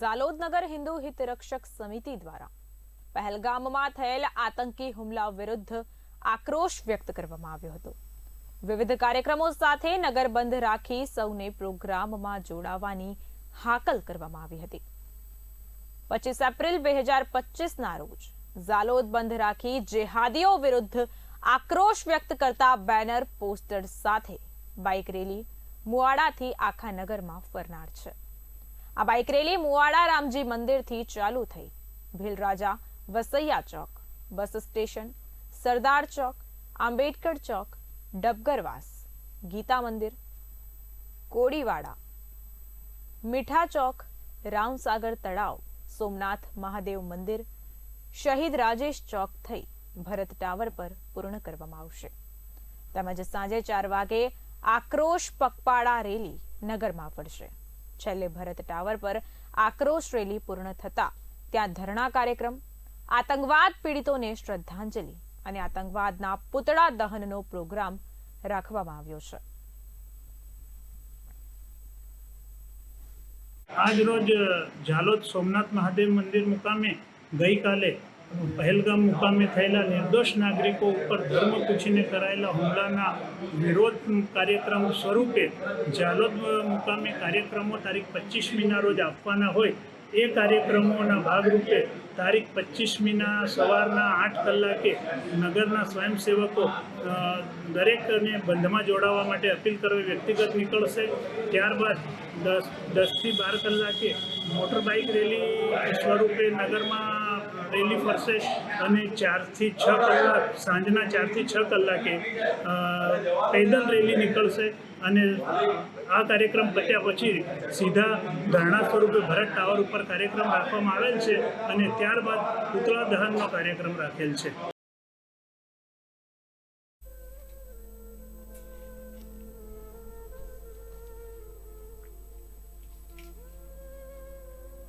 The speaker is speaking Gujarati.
ઝાલોદ નગર હિન્દુ હિત રક્ષક સમિતિ દ્વારા પહેલગામમાં થયેલ આતંકી હુમલા વિરુદ્ધ આક્રોશ વ્યક્ત કરવામાં આવ્યો હતો. વિવિધ કાર્યક્રમો સાથે નગર બંધ રાખી સૌને પ્રોગ્રામમાં જોડાવાની હાકલ કરવામાં આવી હતી. પચીસ એપ્રિલ બે હજાર પચીસના રોજ ઝાલોદ બંધ રાખી જેહાદીઓ વિરુદ્ધ આક્રોશ વ્યક્ત કરતા બેનર પોસ્ટર સાથે બાઇક રેલી મુવાડાથી આખા નગરમાં ફરનાર છે. આ બાઇક રેલી મુવાડા રામજી મંદિરથી ચાલુ થઈ. ભીલરાજા વસૈયા ચોક, બસ સ્ટેશન, સરદાર ચોક, આંબેડકર ચોક, ડબગરવાસ, ગીતા મંદિર, કોડીવાડા, મીઠા ચોક, રામસાગર તળાવ, સોમનાથ મહાદેવ મંદિર, શહીદ રાજેશ ચોક થઈ ભરત ટાવર પર પૂર્ણ કરવામાં આવશે. તેમજ સાંજે ચાર વાગે આક્રોશ પગપાળા રેલી નગરમાં પડશે છેલ્લે ભરત ટાવર પર આક્રોશ રેલી પૂર્ણ થતા ત્યાં ધરણા કાર્યક્રમ, આતંકવાદ પીડિતોને શ્રદ્ધાંજલિ અને આતંકવાદના પૂતળા દહનનો પ્રોગ્રામ રાખવામાં આવ્યો છે. આજ રોજ ઝાલોદ સોમનાથ મહાદેવ મંદિર મુકામે ગઈકાલે પહેલગામ મુકામે થયેલા નિર્દોષ નાગરિકો ઉપર ધર્મ પૂછીને કરાયેલા હુમલાના વિરોધ કાર્યક્રમ સ્વરૂપે જાલોદ મુકામે કાર્યક્રમો તારીખ પચીસમીના રોજ આપવાના હોય એ કાર્યક્રમોના ભાગરૂપે તારીખ પચીસમીના સવારના આઠ કલાકે નગરના સ્વયંસેવકો દરેકને બંધમાં જોડાવા માટે અપીલ કરવી વ્યક્તિગત નીકળશે. ત્યારબાદ દસ, દસથી બાર કલાકે મોટર બાઇક રેલી સ્વરૂપે નગરમાં રેલી ફરશે અને ચારથી છ કલાક, સાંજના ચારથી છ કલાકે પેદલ રેલી નીકળશે અને આ કાર્યક્રમ પત્યા પછી સીધા ધરણા સ્વરૂપે ભરત ટાવર ઉપર કાર્યક્રમ રાખવામાં આવેલ છે અને ત્યારબાદ પૂતળા દહનનો કાર્યક્રમ રાખેલ છે.